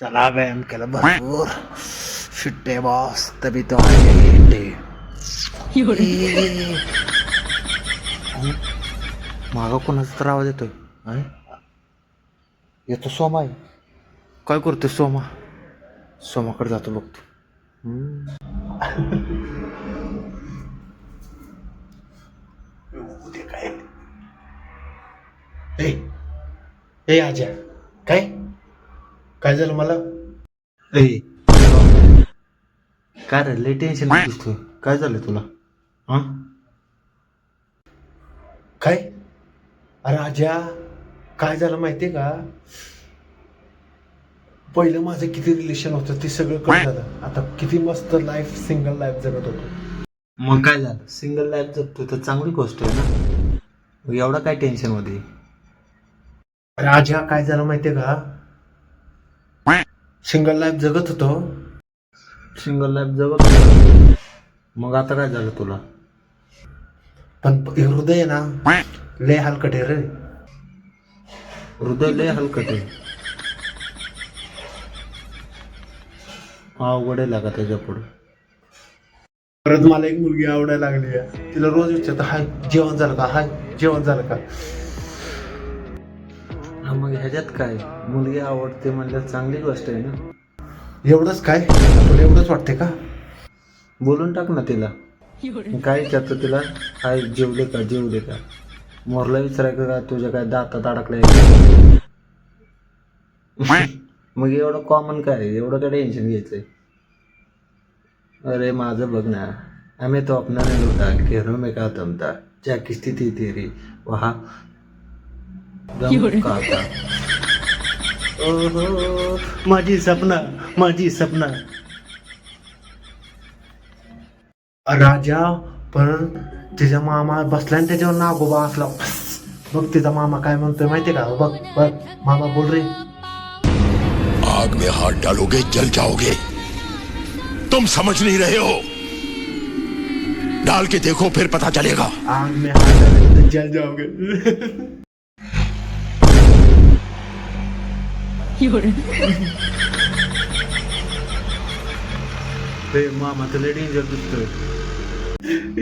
चला व्यायाम केला भरपूर। फिट्टे बॉस तभी तो मागा कोणाचा तर आवाज येतोय? येतो सोमा आहे काय करतोय सोमा? सोमाकडे जातो बघतो. काय? ए आजा काय? काय झालं मला? ए. काय रे लय टेन्शन दिसतोय. काय झालं तुला? हा? काय? अरे आजा काय झालं माहितीये का? पहिलं माझं किती रिलेशन होतं ते सगळं कट झालं. आता किती मस्त लाईफ सिंगल लाईफ जगत होतो. मग काय झालं? सिंगल लाईफ जगतोय तर चांगली गोष्ट आहे ना? मग एवढा काय टेन्शनमध्ये? अरे आजा काय झालं माहितीये का? सिंगल लाईफ जगत होतो. सिंगल लाईफ जगत होतो. मग आता काय झालं तुला? पण प- हे हृदय ना लय हलकट आहे रे. हृदय लय हलकट आहे. अवघड आहे लागा त्याच्या पुढे. परत मला एक मुलगी आवडायला लागली आहे. तिला रोज विचारतो हाय जेवण झालं का? हाय जेवण झालं का? मग ह्याच्यात काय? मुलगी आवडते म्हणल्यावर चांगली गोष्ट आहे ना? एवढंच काय? तुला एवढंच वाटते का? बोलून टाक ना तिला. काय विचारतो तिला? हाय जेवले का जेवले का? मोरला विचारायचं का तुझ्या काय दातात अडकलंय? मग एवढं कॉमन काय? आहे? एवढं काय टेन्शन घ्यायचंय? अरे माझं बघ ना. आम्ही तो अपना नहीं लूटा घेरों में का तमता क्या किस्ती थी तेरी. वहाँ ओहो माझी सपना माझी सपना। राजा पण तिचा मामा बसला त्याच्यावर नागोबा असला. बघ तिचा मामा काय म्हणतोय माहितीये का? बघ बघ मामा बोल रे. आग में हाथ डालोगे जल जाओगे। तुम समझ नहीं रहे हो। डाल के देखो फिर पता चलेगा। आग में हाथ डालोगे तो जल जाओगे। हे मामा तुला डेंजर दिसतोय.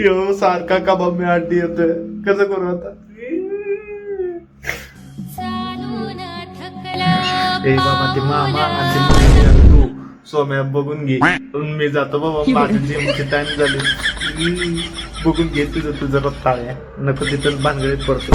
यो सारखा कबाब मी आड्डी येतोय कसं करू आता? ए बाबा ते मामा आणि ते तू सोम्या बघून घे. मी जातो बाबा माझं जिमची टाइम झाली. बघून घे तुझं तुझं रत्ताळ्या नको तिथं भानगडीत पडतो